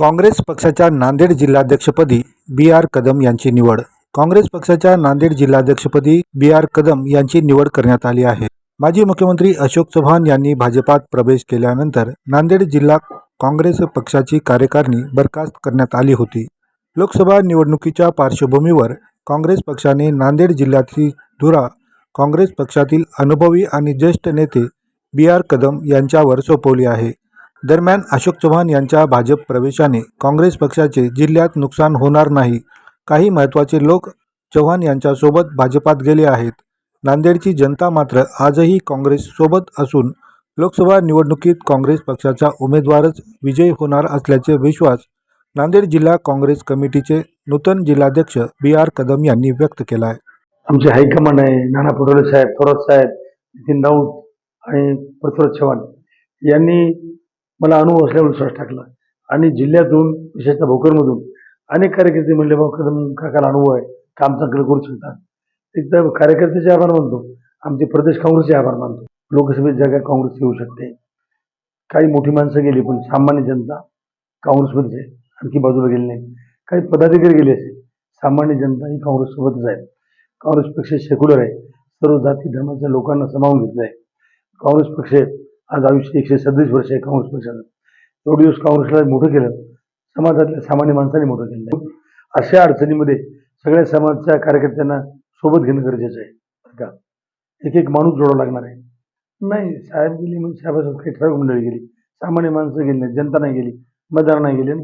काँग्रेस पक्षाच्या नांदेड जिल्हाध्यक्षपदी B R Kadam यांची निवड. काँग्रेस पक्षाच्या नांदेड जिल्हाध्यक्षपदी बी आर कदम यांची निवड करण्यात आली आहे. माजी मुख्यमंत्री अशोक चव्हाण यांनी भाजपात प्रवेश केल्यानंतर नांदेड जिल्हा काँग्रेस पक्षाची कार्यकारिणी बरखास्त करण्यात आली होती. लोकसभा निवडणुकीच्या पार्श्वभूमीवर काँग्रेस पक्षाने नांदेड जिल्ह्यातील धुरा काँग्रेस पक्षातील अनुभवी आणि ज्येष्ठ नेते बी आर कदम यांच्यावर सोपवली आहे. दरम्यान अशोक चव्हाण यांच्या भाजप प्रवेशाने काँग्रेस पक्षाचे जिल्ह्यात नुकसान होणार नाही. काही महत्त्वाचे लोक चव्हाण यांच्यासोबत भाजपात गेले आहेत. नांदेडची जनता मात्र आजही काँग्रेससोबत असून लोकसभा निवडणुकीत काँग्रेस पक्षाचा उमेदवारच विजयी होणार असल्याचे विश्वास नांदेड जिल्हा काँग्रेस कमिटीचे नूतन जिल्हाध्यक्ष बी आर कदम यांनी व्यक्त केला आहे आमचे हायकमांड आहे नाना पटोले साहेब थोरात साहेब नितीन राऊत आणि पृथ्वीराज चव्हाण. यांनी मला अनुभव असल्यावर विश्वास टाकला. आणि जिल्ह्यातून विशेषतः भोकरमधून अनेक कार्यकर्ते म्हणले बाबा कदम काकाला अनुभव आहे काम चांगलं करू शकतात. एकदा कार्यकर्त्याचे आभार मानतो आमचे प्रदेश काँग्रेसचे आभार मानतो. लोकसभेत जागा काँग्रेस येऊ शकते. काही मोठी माणसं गेली पण सामान्य जनता काँग्रेसमध्येच आहे आणखी बाजूला गेली नाही. काही पदाधिकारी गेले असेल सामान्य जनता ही काँग्रेससोबतच आहे. काँग्रेस पक्ष सेक्युलर आहे सर्व जाती धर्माच्या लोकांना समावून घेतलं आहे काँग्रेस पक्ष आज आयुष्य एकशे सदतीस वर्ष आहे काँग्रेस पक्षानं एवढे दिवस काँग्रेसला मोठं केलं. समाजातल्या सामान्य माणसाने मोठं केलं. अशा अडचणीमध्ये सगळ्या समाजच्या कार्यकर्त्यांना सोबत घेणं गरजेचं आहे. का? एक एक माणूस जोडावा लागणार आहे. नाही साहेब गेली म्हणजे साहेबासोबत काही ठराविक मंडळी गेली. सामान्य माणसं गेली नाही जनता नाही गेली मतदार नाही गेली.